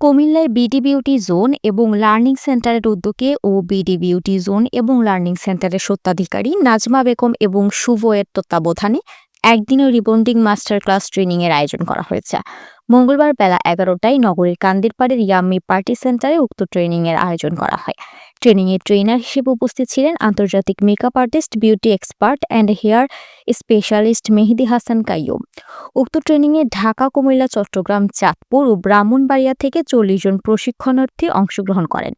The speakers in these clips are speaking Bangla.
কুমিল্লায় বিডি বিউটি জোন এবং লার্নিং সেন্টারের উদ্যোগে ও বিডি বিউটি জোন এবং লার্নিং সেন্টারের স্বত্বাধিকারী নাজমা বেগম এবং শুভয়ের তত্ত্বাবধানে একদিনের রিবন্ডিং মাস্টার ক্লাস ট্রেনিংয়ের আয়োজন করা হয়েছে। মঙ্গলবার বেলা এগারোটায় নগরীর কান্দিরপাড়ের ইয়াম্মি পার্টি সেন্টারে উক্ত ট্রেনিংয়ের আয়োজন করা হয়। ট্রেনিং এর ট্রেনার হিসেবে উপস্থিত ছিলেন আন্তর্জাতিক makeup artist beauty expert and hair specialist Mehedi Hasan Kaiyum. উক্ত ট্রেনিংয়ে ঢাকা, কুমিল্লা, চট্টগ্রাম, চাঁদপুর ও ব্রাহ্মণবাড়িয়া থেকে চল্লিশ জন প্রশিক্ষণার্থী অংশগ্রহণ করেন।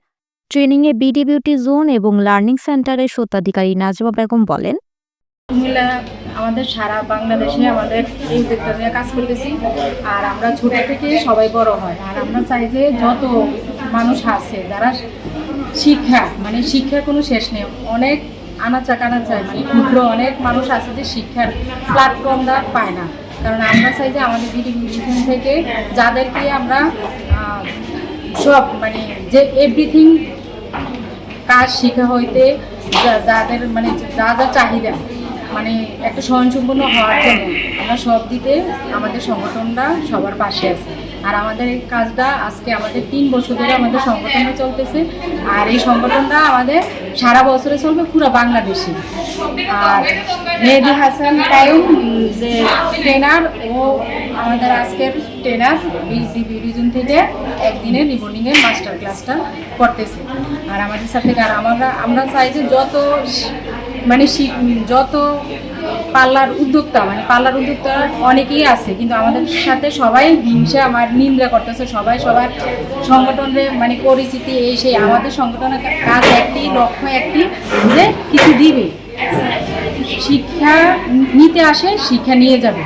ট্রেনিংয়ে বিডি বিউটি জোন এবং লার্নিং সেন্টারের স্বত্বাধিকারী নাজমা বেগম বলেন আমাদের সারা বাংলাদেশে আমাদের এই উদ্যোগটা নিয়ে কাজ করতেছি। আর আমরা ছোট থেকে সবাই বড় হয়। আর আমরা চাই যে যত মানুষ আছে, যারা শিক্ষা মানে শিক্ষার কোনো শেষ নেই। অনেক আনাচা কানাচা মানে ক্ষুদ্র অনেক মানুষ আছে যে শিক্ষার প্ল্যাটফর্মটা পায় না। কারণ আমরা চাই যে আমাদের বিডি বিউটিশন থেকে যাদেরকে আমরা সব মানে যে এভরিথিং কাজ শেখা হইতে যাদের মানে যা যা চাহিদা মানে একটা স্বয়ংসম্পূর্ণ হওয়ার জন্য আমরা সব দিতে আমাদের সংগঠনটা সবার পাশে আছে। আর আমাদের এই কাজটা আজকে আমাদের তিন বছর ধরে আমাদের সংগঠনটা চলতেছে। আর এই সংগঠনটা আমাদের সারা বছরে চলবে পুরো বাংলাদেশে। আর মেহেদি হাসান উম, যে ট্রেনার ও আমাদের আজকের ট্রেনার বিসিবি রিজন থেকে একদিনের রিবন্ডিংয়ের মাস্টার ক্লাসটা করতেছে। আর আমাদের সাথে আর আমরা আমরা চাই যে যত মানে যত পার্লার উদ্যোক্তা মানে পার্লার উদ্যোক্তা অনেকেই আছে, কিন্তু আমাদের সাথে সবাই হিংসা আমার নিন্দা করতেছে, সবাই সবার সংগঠনের মানে পরিচিতি এই সেই আমাদের সংগঠনের কাজ একটি, লক্ষ্য একটি যে কিছু দিবে, শিক্ষা নিতে আসে, শিক্ষা নিয়ে যাবে,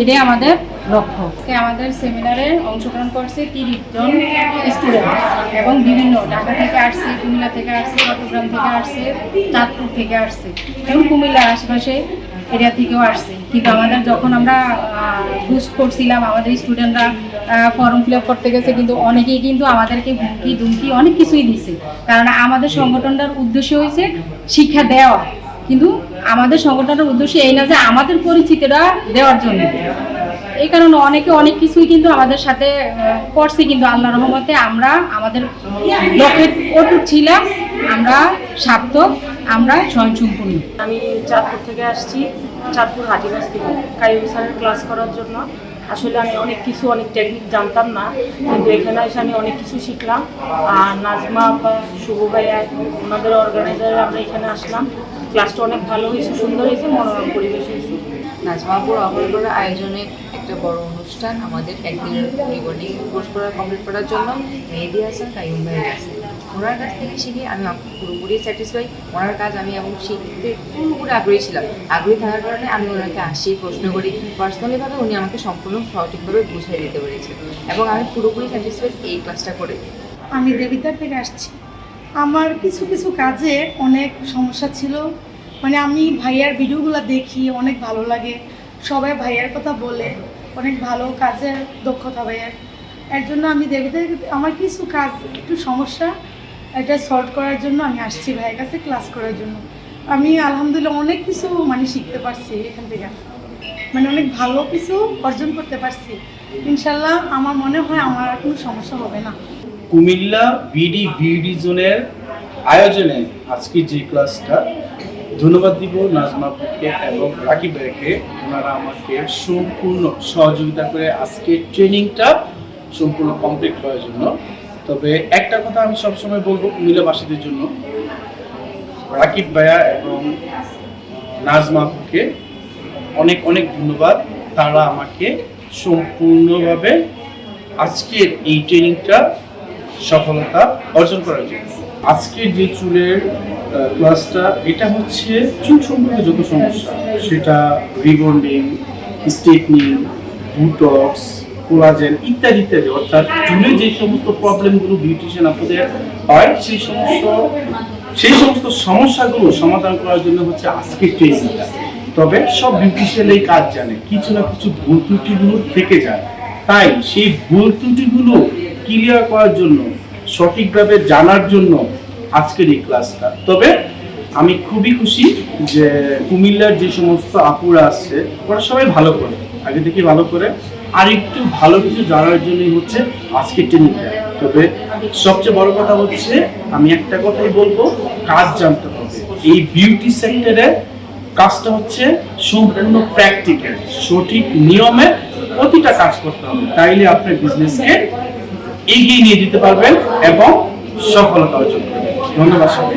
এটাই আমাদের লক্ষ্য। আমাদের সেমিনারে অংশগ্রহণ করছে তিরিশ জন স্টুডেন্ট এবং বিভিন্ন ঢাকা থেকে আসছে, কুমিল্লা থেকে আসছে, চট্টগ্রাম থেকে আসছে, চাঁদপুর থেকে আসছে এবং কুমিল্লার আশেপাশে এরিয়া থেকেও আসছে। কিন্তু আমাদের যখন আমরা বুস্ট করছিলাম, আমাদের স্টুডেন্টরা ফর্ম ফিল আপ করতে গেছে, কিন্তু অনেকেই কিন্তু আমাদেরকে হুমকি দুমকি অনেক কিছুই দিছে। কারণ আমাদের সংগঠনটার উদ্দেশ্য হয়েছে শিক্ষা দেওয়া। কিন্তু আমাদের সংগঠনের উদ্দেশ্য এই না যে আমাদের পরিচিতিটা দেওয়ার জন্য। এই কারণে অনেকে অনেক কিছুই কিন্তু আমাদের সাথে করছে। কিন্তু আল্লাহ রহমতে আমরা আমাদের লক্ষ্যে অটুট ছিলাম। আমরা সার্থক। আমরা স্বয়ংসম্পূর্ণ। আমি চাঁদপুর থেকে আসছি চাঁদপুর হাটিবাস থেকে। কাইম স্যারের ক্লাস করার জন্য। আসলে আমি অনেক কিছু অনেক টেকনিক জানতাম না কিন্তু এখানে এসে আমি অনেক কিছু শিখলাম। আর নাজমা আপা শুভ ভাইয়া ওনাদের অর্গানাইজারে আমরা এখানে আসলাম। ক্লাসটা অনেক ভালো হয়েছে সুন্দর হয়েছে মনোরম পরিবেশ হয়েছে। নাজমাপুর অমরগড় আয়োজনে একটা বড় অনুষ্ঠান আমাদের একদিনের রিবন্ডিং কোর্স করা কমপ্লিট করার জন্য মেহেদি হাসান কাইম ভাইয়ের কাছে। ওনার কাছ থেকে শিখে আমি পুরোপুরি স্যাটিসফাই ওনার কাজ আমি এবং শিখতে পুরোপুরি আগ্রহী ছিলাম। আগ্রহী থাকার কারণে আমি ওনাকে আসি প্রশ্ন করি। পার্সোনালিভাবে উনি আমাকে সম্পূর্ণ সঠিকভাবে বুঝিয়ে দিতে পেরেছে এবং আমি পুরোপুরি স্যাটিসফাই এই ক্লাসটা করে। আমি দেবিদ্বার থেকে আসছি। আমার কিছু কিছু কাজে অনেক সমস্যা ছিল। মানে আমি ভাইয়ার ভিডিওগুলো দেখি, অনেক ভালো লাগে। সবাই ভাইয়ার কথা বলে। অনেক ভালো কাজের দক্ষতা ভাইয়ার। এর জন্য আমি দেবিদের আমার কিছু কাজ একটু সমস্যা। এটা সলভ করার জন্য আমি আসছি ভাইয়ের কাছে ক্লাস করার জন্য। আমি আলহামদুলিল্লাহ অনেক কিছু মানে শিখতে পারছি এখান থেকে। মানে অনেক ভালো কিছু অর্জন করতে পারছি। ইনশাল্লাহ আমার মনে হয় আমার আর কোনো সমস্যা হবে না। কুমিল্লা বিডি বিউটি জোনের আয়োজনে আজকে যে ক্লাসটা ধন্যবাদ দিব নাজমাপুরকে এবং রাকিব ভাইকে। ওনারা আমাকে সম্পূর্ণ সহযোগিতা করে আজকে ট্রেনিংটা সম্পূর্ণ কমপ্লিট করার জন্য। তবে একটা কথা আমি সবসময় বলব কুমিল্লাবাসীদের জন্য। রাকিব ভাইয়া এবং নাজমাপুরকে অনেক অনেক ধন্যবাদ। তারা আমাকে সম্পূর্ণভাবে আজকের এই ট্রেনিংটা সফলতা অর্জন করার জন্য। আজকের যে চুলের ক্লাসটা, এটা হচ্ছে চুল সম্পর্কে যত সমস্যা, সেটা রিবন্ডিং, স্ট্রেটনিং, বুটক্স কোলাজেন ইত্যাদি ইত্যাদি। অর্থাৎ চুলে যে সমস্ত প্রবলেমগুলো বিউটিশিয়ান আপনাদের হয়, সেই সমস্ত সেই সমস্ত সমস্যাগুলো সমাধান করার জন্য হচ্ছে আজকের ট্রেনিংটা তবে সব বিউটিশিয়ান এই কাজ জানে। কিছু না কিছু ভুল ত্রুটিগুলো থেকে যায়। তাই সেই ভুল ত্রুটিগুলো ক্লিয়ার করার জন্য, সঠিকভাবে জানার জন্য আজকের এই ক্লাসটা তবে আমি খুবই খুশি যে কুমিল্লার যে সমস্ত আপুরা আসছে, ওরা সবাই ভালো করে, আগে থেকে ভালো করে আরেকটু ভালো কিছু জানার জন্যই হচ্ছে আজকের ট্রেনিংটা তবে সবচেয়ে বড় কথা হচ্ছে, আমি একটা কথাই বলব, কাজ জানতে হবে। এই বিউটি সেক্টরে কাজটা হচ্ছে সম্পূর্ণ প্র্যাকটিক্যাল সঠিক নিয়মে প্রতিটা কাজ করতে হবে। তাইলে আপনার বিজনেসকে এগিয়ে নিয়ে যেতে পারবেন এবং সফলতা অর্জন করবেন। ধন্যবাদ সবাই